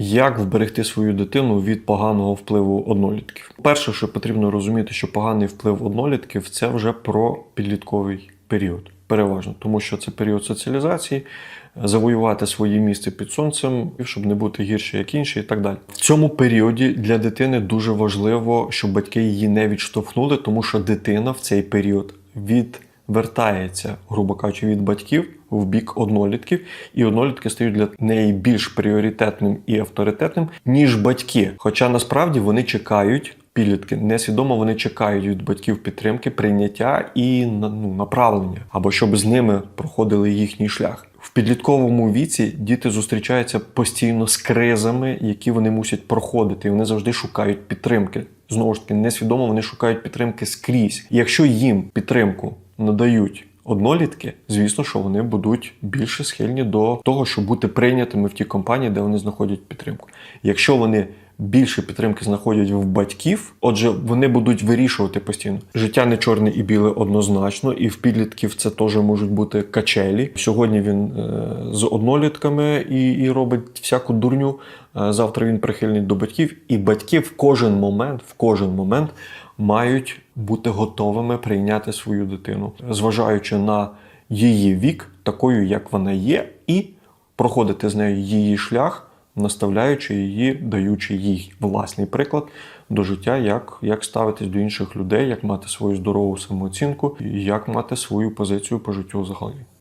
Як вберегти свою дитину від поганого впливу однолітків? Перше, що потрібно розуміти, що поганий вплив однолітків це вже про підлітковий період. Переважно, тому що це період соціалізації, завоювати своє місце під сонцем, щоб не бути гірше, як інші, і так далі. В цьому періоді для дитини дуже важливо, щоб батьки її не відштовхнули, тому що дитина в цей період відвертається, грубо кажучи, від батьків в бік однолітків, і однолітки стають для неї більш пріоритетним і авторитетним, ніж батьки. Хоча насправді вони чекають. Підлітки несвідомо вони чекають від батьків підтримки, прийняття і ну, направлення, або щоб з ними проходили їхній шлях. В підлітковому віці діти зустрічаються постійно з кризами, які вони мусять проходити, і вони завжди шукають підтримки. Знову ж таки, несвідомо вони шукають підтримки скрізь. І якщо їм підтримку надають однолітки, звісно, що вони будуть більше схильні до того, щоб бути прийнятими в тій компанії, де вони знаходять підтримку. Якщо вони більше підтримки знаходять в батьків, отже, вони будуть вирішувати постійно. Життя не чорне і біле однозначно, і в підлітків це теж можуть бути качелі. Сьогодні він е, з однолітками і, і робить всяку дурню. Е, завтра він прихильний до батьків, і батьки в кожен момент, в кожен момент мають бути готовими прийняти свою дитину, зважаючи на її вік, такою, як вона є, і проходити з нею її шлях, наставляючи її, даючи їй власний приклад до життя, як, як ставитись до інших людей, як мати свою здорову самооцінку, і як мати свою позицію по життю взагалі.